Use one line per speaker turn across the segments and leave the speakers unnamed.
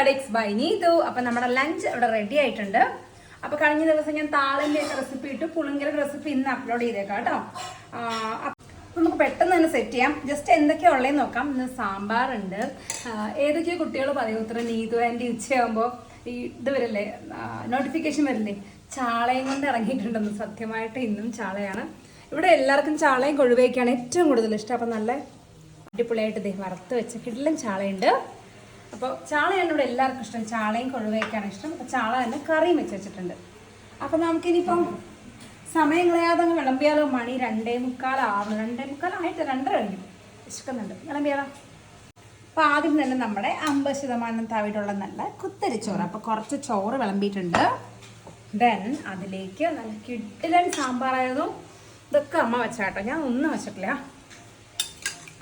Addicts by Neethu അപ്പൊ നമ്മുടെ lunch ഇവിടെ റെഡി ആയിട്ടുണ്ട്. അപ്പൊ കഴിഞ്ഞ ദിവസം ഞാൻ താളിന്റെ റെസിപ്പി ഇട്ടു. പുളിങ്കര റെസിപ്പി ഇന്ന് അപ്ലോഡ് ചെയ്തേക്കാം കേട്ടോ. നമുക്ക് പെട്ടെന്ന് തന്നെ സെറ്റ് ചെയ്യാം. ജസ്റ്റ് എന്തൊക്കെയാ ഉള്ളതെന്ന് നോക്കാം. ഇന്ന് സാമ്പാറുണ്ട്. ഏതൊക്കെയോ കുട്ടികൾ പറയും? ഉത്തരം നീതു ആന്റി ഉച്ചയാകുമ്പോൾ ഈ ഇത് വരില്ലേ? നോട്ടിഫിക്കേഷൻ വരില്ലേ? ചാളയും കൊണ്ട് ഇറങ്ങിയിട്ടുണ്ടെന്ന് സത്യമായിട്ട് ഇന്നും ചാളയാണ്. ഇവിടെ എല്ലാവർക്കും ചാളയും കൊഴുവയൊക്കെയാണ് ഏറ്റവും കൂടുതൽ ഇഷ്ടം. അപ്പം നല്ല അടിപൊളിയായിട്ട് ഇതേ വറുത്ത് വെച്ച കിടലും ചാളയുണ്ട്. അപ്പോൾ ചാളയാണ് ഇവിടെ എല്ലാവർക്കും ഇഷ്ടം. ചാളയും കൊഴുവയൊക്കെയാണ് ഇഷ്ടം. അപ്പോൾ ചാള തന്നെ കറിയും വെച്ച് വെച്ചിട്ടുണ്ട്. അപ്പോൾ നമുക്കിനിയിപ്പം സമയം കളയാതെ അങ്ങ് വിളമ്പിയാലോ? മണി രണ്ടേ മുക്കാലാവുന്നു രണ്ടേ മുക്കാലായിട്ട് രണ്ടര കഴിഞ്ഞു. വിശക്കുന്നുണ്ട്. വിളമ്പിയാലോ? അപ്പോൾ ആദ്യം തന്നെ നമ്മുടെ അമ്പത് ശതമാനം തവിടുള്ള നല്ല കുത്തരി ചോറ് അപ്പോൾ കുറച്ച് ചോറ് വിളമ്പിയിട്ടുണ്ട്. ദെൻ അതിലേക്ക് നല്ല കിട്ടിലൻ സാമ്പാറായതും ഇതൊക്കെ അമ്മ വെച്ചാട്ടോ ഞാൻ ഒന്നും വെച്ചിട്ടില്ല.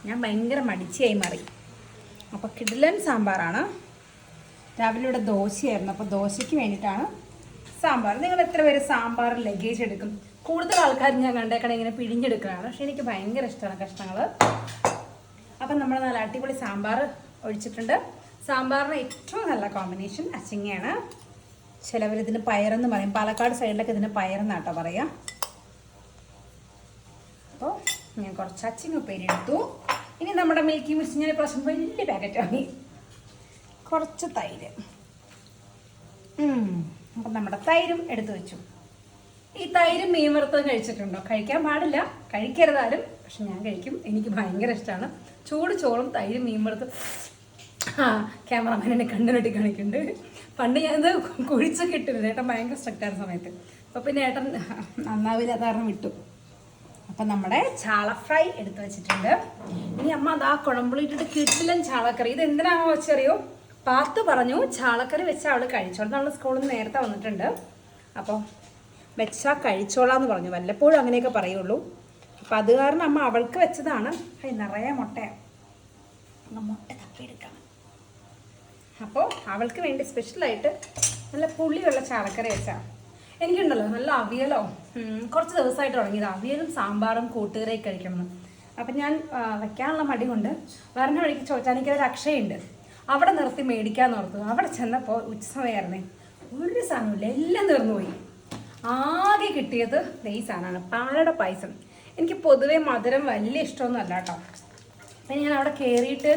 ഞാൻ ഭയങ്കര മടിച്ചായി മാറി. അപ്പോൾ കിടിലൻ സാമ്പാറാണ്. രാവിലെ ഇവിടെ ദോശയായിരുന്നു. അപ്പോൾ ദോശയ്ക്ക് വേണ്ടിയിട്ടാണ് സാമ്പാർ. നിങ്ങൾ എത്ര പേര് സാമ്പാർ ലഗേജ് എടുക്കും? കൂടുതൽ ആൾക്കാർ ഞാൻ കണ്ടേക്കണ ഇങ്ങനെ പിഴിഞ്ഞെടുക്കുകയാണ് പക്ഷേ എനിക്ക് ഭയങ്കര ഇഷ്ടമാണ് കഷ്ണങ്ങൾ അപ്പം നമ്മൾ നല്ല അടിപൊളി സാമ്പാർ ഒഴിച്ചിട്ടുണ്ട്. സാമ്പാറിന് ഏറ്റവും നല്ല കോമ്പിനേഷൻ അച്ചിങ്ങയാണ്. ചിലവർ ഇതിന് പയറെന്ന് പറയും. പാലക്കാട് സൈഡിലൊക്കെ ഇതിന് പയറെന്നാട്ടോ പറയുക അപ്പോൾ ഞാൻ കുറച്ച് അച്ചിങ്ങ ഉപ്പേരി എടുത്തു. ഇനി നമ്മുടെ മിൽക്കി മിക്സ് ഞാൻ പ്രാവശ്യം വലിയ പാക്കറ്റ് വാങ്ങി. കുറച്ച് തൈര്. അപ്പം നമ്മുടെ തൈരും എടുത്തു വെച്ചു. ഈ തൈരും മീൻ വറുത്തത് കഴിച്ചിട്ടുണ്ടോ? കഴിക്കാൻ പാടില്ല. കഴിക്കരുതാലും പക്ഷെ ഞാൻ കഴിക്കും. എനിക്ക് ഭയങ്കര ഇഷ്ടമാണ് ചൂട് ചോറും തൈരും മീൻ വറുത്ത് ആ ക്യാമറമാൻ എന്നെ കണ്ണിനൊട്ടി കാണിക്കുന്നുണ്ട്. പണ്ട് ഞാനത് കുഴിച്ചൊക്കെ ഇട്ടിരുന്നു. ഏട്ടൻ ഭയങ്കര സ്ട്രിക്റ്റ് ആയിരുന്ന സമയത്ത്. അപ്പോൾ പിന്നെ ഏട്ടൻ നന്നാവില്ല കാരണം വിട്ടു. അപ്പം നമ്മുടെ ചാള ഫ്രൈ എടുത്തു വെച്ചിട്ടുണ്ട്. ഇനി അമ്മ അതാ കുഴമ്പുളി ഇട്ടിട്ട് കിട്ടില്ലൻ ചാളക്കറി. ഇത് എന്തിനാണോ വെച്ചറിയോ? പാത്തു പറഞ്ഞു ചാളക്കറി വെച്ച അവൾ കഴിച്ചോളാം. നമ്മൾ സ്കൂളിൽ നിന്ന് നേരത്തെ വന്നിട്ടുണ്ട്. അപ്പോൾ വെച്ചാൽ കഴിച്ചോളാന്ന് പറഞ്ഞു. വല്ലപ്പോഴും അങ്ങനെയൊക്കെ പറയുള്ളൂ. അപ്പം അത് കാരണം അമ്മ അവൾക്ക് വെച്ചതാണ്. ഹൈ നിറയെ മുട്ടയാണ് മുട്ട തപ്പിയെടുക്കണം അപ്പോൾ അവൾക്ക് വേണ്ടി സ്പെഷ്യലായിട്ട് നല്ല പുളിയുള്ള ചാളക്കറി വെച്ചാൽ എനിക്കുണ്ടല്ലോ നല്ല അവിയലോ? കുറച്ച് ദിവസമായിട്ട് തുടങ്ങിയത്. അവിയലും സാമ്പാറും കൂട്ടുകറിയൊക്കെ കഴിക്കണം അപ്പം ഞാൻ വെക്കാനുള്ള മടി കൊണ്ട് വരണ വഴിക്ക് ചോദിച്ചാൽ അക്ഷയുണ്ട്. അവിടെ നിർത്തി മേടിക്കാൻ ഓർത്തു. അവിടെ ചെന്നപ്പോൾ ഉച്ചസമയമായിരുന്നേ ഒരു സാധനമില്ല എല്ലാം തീർന്നു പോയി ആകെ കിട്ടിയത് ഈ സാധനമാണ് പാലട പായസം. എനിക്ക് പൊതുവേ മധുരം വലിയ ഇഷ്ടമൊന്നും അല്ല കേട്ടോ. അപ്പം ഞാൻ അവിടെ കയറിയിട്ട്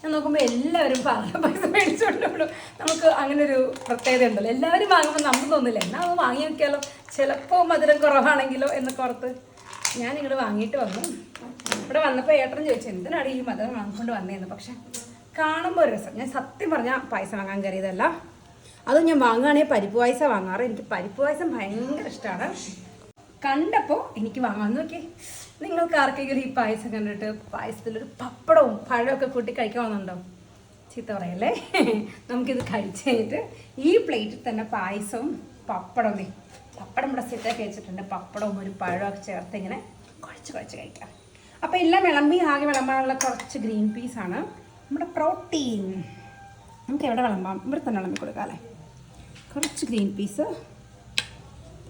ഞാൻ നോക്കുമ്പോൾ എല്ലാവരും പറഞ്ഞ പൈസ മേടിച്ചോണ്ടുള്ളൂ നമുക്ക് അങ്ങനെ ഒരു പ്രത്യേകത ഉണ്ടല്ലോ. എല്ലാവരും വാങ്ങുമ്പോൾ നമുക്ക് തോന്നില്ല? എന്നാൽ അത് വാങ്ങി നോക്കിയാലോ ചിലപ്പോൾ മധുരം കുറവാണെങ്കിലോ എന്നൊക്കെ ഓർത്ത് ഞാൻ ഇങ്ങോട്ട് വാങ്ങിയിട്ട് വന്നു. ഇവിടെ വന്നപ്പോൾ ഏട്ടൻ ചോദിച്ചു എന്തിനാണ് ഈ മധുരം വാങ്ങിക്കൊണ്ട് വന്നതെന്ന് പക്ഷെ കാണുമ്പോൾ ഒരു രസം. ഞാൻ സത്യം പറഞ്ഞാൽ പായസം വാങ്ങാൻ കയറിയതല്ല അത് ഞാൻ വാങ്ങുകയാണെങ്കിൽ പരിപ്പ് പായസം വാങ്ങാറ്. എനിക്ക് പരിപ്പ് പായസം ഭയങ്കര ഇഷ്ടമാണ് കണ്ടപ്പോൾ എനിക്ക് വാങ്ങാൻ നോക്കി നിങ്ങൾക്ക് ആർക്കെങ്കിലും ഈ പായസം കണ്ടിട്ട് പായസത്തിലൊരു പപ്പടവും പഴമൊക്കെ കൂട്ടി കഴിക്കണമെന്നുണ്ടോ ചീത്ത പറയല്ലേ? നമുക്കിത് കഴിച്ച് കഴിഞ്ഞിട്ട് ഈ പ്ലേറ്റിൽ തന്നെ പായസവും പപ്പടവും. പപ്പടം ഇവിടെ സെറ്റാക്കി വെച്ചിട്ടുണ്ട്. പപ്പടവും ഒരു പഴമൊക്കെ ചേർത്ത് ഇങ്ങനെ കുഴച്ച് കുഴച്ച് കഴിക്കാം. അപ്പോൾ എല്ലാം വിളമ്പി ആകെ വിളമ്പാനുള്ള കുറച്ച് ഗ്രീൻ പീസാണ് നമ്മുടെ പ്രോട്ടീൻ. നമുക്ക് എവിടെ വിളമ്പാം? ഇവിടെ തന്നെ വിളമ്പി കൊടുക്കാം കുറച്ച് ഗ്രീൻ പീസ്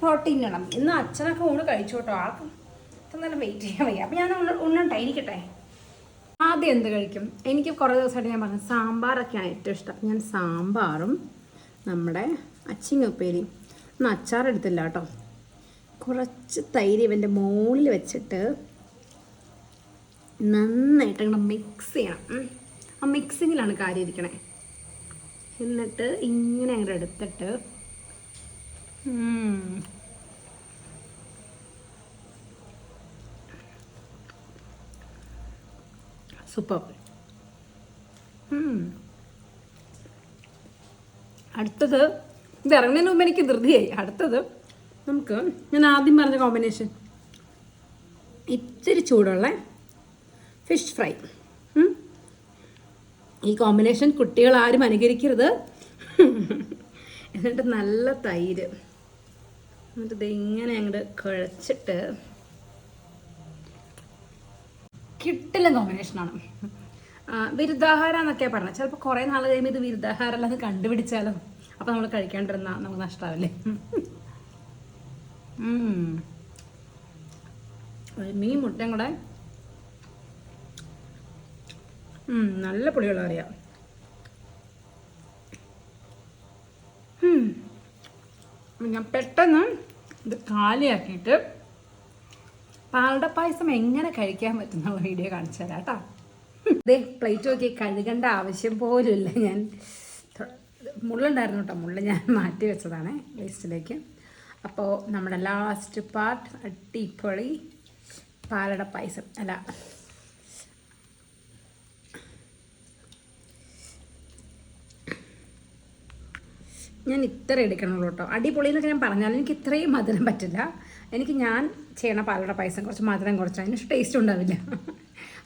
പ്രോട്ടീൻ ഇടണം ഇന്ന് അച്ഛനൊക്കെ ഊണ് കഴിച്ചു കേട്ടോ. ആൾക്ക് നേരം വെയിറ്റ് ചെയ്യാൻ വയ്യ. അപ്പം ഞാൻ ഉണ്ണ- ഉണ്ണട്ടെ ഇരിക്കട്ടെ. ആദ്യം എന്ത് കഴിക്കും? എനിക്ക് കുറേ ദിവസമായിട്ട് ഞാൻ പറഞ്ഞു സാമ്പാറൊക്കെയാണ് ഏറ്റവും ഇഷ്ടം. ഞാൻ സാമ്പാറും നമ്മുടെ അച്ചിങ്ങ ഉപ്പേരി ഒന്ന് അച്ചാർ എടുത്തില്ല കേട്ടോ കുറച്ച് തൈര് ഇവന്റെ മുകളിൽ വെച്ചിട്ട് നന്നായിട്ട് അങ്ങോട്ട് മിക്സ് ചെയ്യണം. ആ മിക്സിങ്ങിലാണ് കാര്യം ഇരിക്കണേ. എന്നിട്ട് ഇങ്ങനെ അങ്ങോട്ട് എടുത്തിട്ട് സൂപ്പർ. അടുത്തത് ഇത് ഇറങ്ങുന്നതിന് മുമ്പ് എനിക്ക് ധൃതിയായി. അടുത്തത് നമുക്ക് ഞാൻ ആദ്യം പറഞ്ഞ കോമ്പിനേഷൻ ഇത്തിരി ചൂടുള്ള ഫിഷ് ഫ്രൈ ഈ കോമ്പിനേഷൻ കുട്ടികൾ ആരും അനുകരിക്കരുത്. എന്നിട്ട് നല്ല തൈര്. എന്നിട്ട് ഇങ്ങനെ അങ്ങോട്ട് കുഴച്ചിട്ട് കിട്ടില്ല കോമ്പിനേഷനാണ് വിരുദ്ധാഹാരം എന്നൊക്കെയാണ് പറഞ്ഞത് ചിലപ്പോൾ കുറേ നാൾ കഴിയുമ്പോൾ ഇത് വിരുദ്ധാഹാരം അല്ലാതെ കണ്ടുപിടിച്ചാലോ? അപ്പോൾ നമ്മൾ കഴിക്കാണ്ടിരുന്ന നമുക്ക് നഷ്ടമാവില്ലേ മീൻ മുട്ടയും കൂടെ. നല്ല പുളിയുള്ള അറിയാം. ഞാൻ പെട്ടെന്ന് ഇത് കാലിയാക്കിയിട്ട് പാലട പായസം എങ്ങനെ കഴിക്കാൻ പറ്റുന്നുള്ള വീഡിയോ കാണിച്ചു തരാം കേട്ടോ ഇതേ പ്ലേറ്റ് നോക്കി കഴുകേണ്ട ആവശ്യം പോലും ഇല്ല ഞാൻ മുള്ളുണ്ടായിരുന്നു കേട്ടോ മുള്ള ഞാൻ മാറ്റി വെച്ചതാണ് വേസ്റ്റിലേക്ക് അപ്പോൾ നമ്മുടെ ലാസ്റ്റ് പാർട്ട് അടിപൊളി പാലട പായസം. അല്ല. ഞാൻ ഇത്ര എടുക്കണുള്ളൂ കേട്ടോ അടിപൊളി എന്നൊക്കെ ഞാൻ പറഞ്ഞാലും എനിക്ക് ഇത്രയും മധുരം പറ്റില്ല. എനിക്ക് ഞാൻ ചെയ്യണ പാലട പായസം കുറച്ച് മധുരം കുറച്ച് അതിന് ടേസ്റ്റ് ഉണ്ടാവില്ല.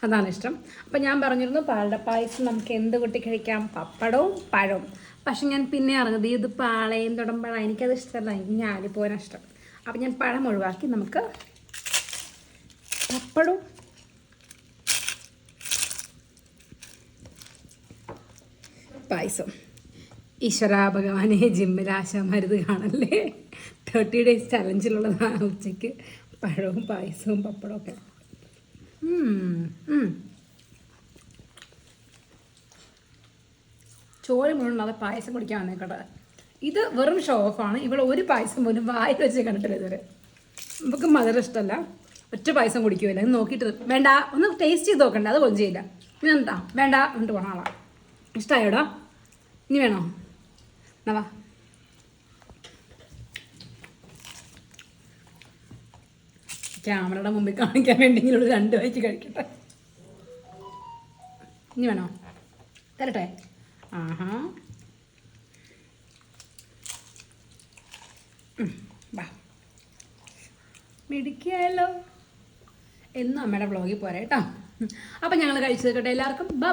അതാണ് ഇഷ്ടം. അപ്പം ഞാൻ പറഞ്ഞിരുന്നു പാലട പായസം നമുക്ക് എന്ത് കൂട്ടി കഴിക്കാം? പപ്പടവും പഴവും. പക്ഷെ ഞാൻ പിന്നെ അറിഞ്ഞത് ഇത് പാളയും തുടമ്പഴ. എനിക്കത് ഇഷ്ടമല്ല എനിക്ക് ഞാലിപ്പോരാൻ ഇഷ്ടം. അപ്പം ഞാൻ പഴം ഒഴിവാക്കി നമുക്ക് പപ്പടവും പായസം. ഈശ്വര ഭഗവാനെ ജിമ്മിൽ ആശാമരുത് കാണല്ലേ? തേർട്ടി ഡേയ്സ് ചലഞ്ചിലുള്ളതാണ് ഉച്ചയ്ക്ക് പഴവും പായസവും പപ്പടവും ഒക്കെ. ചോറ് മുഴുവൻ പായസം കുടിക്കാൻ വന്നേക്കട്ടെ. ഇത് വെറും ഷോ ഓഫ് ആണ്. ഇവിടെ ഒരു പായസം പോലും വായിൽ വെച്ച് കണ്ടിട്ടില്ല ഇതുവരെ. നമുക്ക് മധുരം ഇഷ്ടമല്ല ഒറ്റ പായസം കുടിക്കുമല്ല നോക്കിയിട്ട് വേണ്ട ഒന്ന് ടേസ്റ്റ് ചെയ്ത് നോക്കണ്ട. അത് കൊഞ്ച് ചെയ്യില്ല. പിന്നെന്താ വേണ്ട എന്നിട്ട് പോണ ആളാ. ഇഷ്ടമായോടാ ഇനി വേണോ? എന്നാ ക്യാമറയുടെ മുമ്പിൽ കാണിക്കാൻ വേണ്ടി ഒരു രണ്ട് വായിച്ച് കഴിക്കട്ടെ. ഇനി വേണോ? തരട്ടെ. ആഹാ. വാ. മിടിക്കാലോ എന്നും അമ്മയുടെ വ്ളോഗിൽ പോരാ കേട്ടോ. അപ്പം ഞങ്ങൾ കഴിച്ചു തീർക്കട്ടെ എല്ലാവർക്കും. ബൈ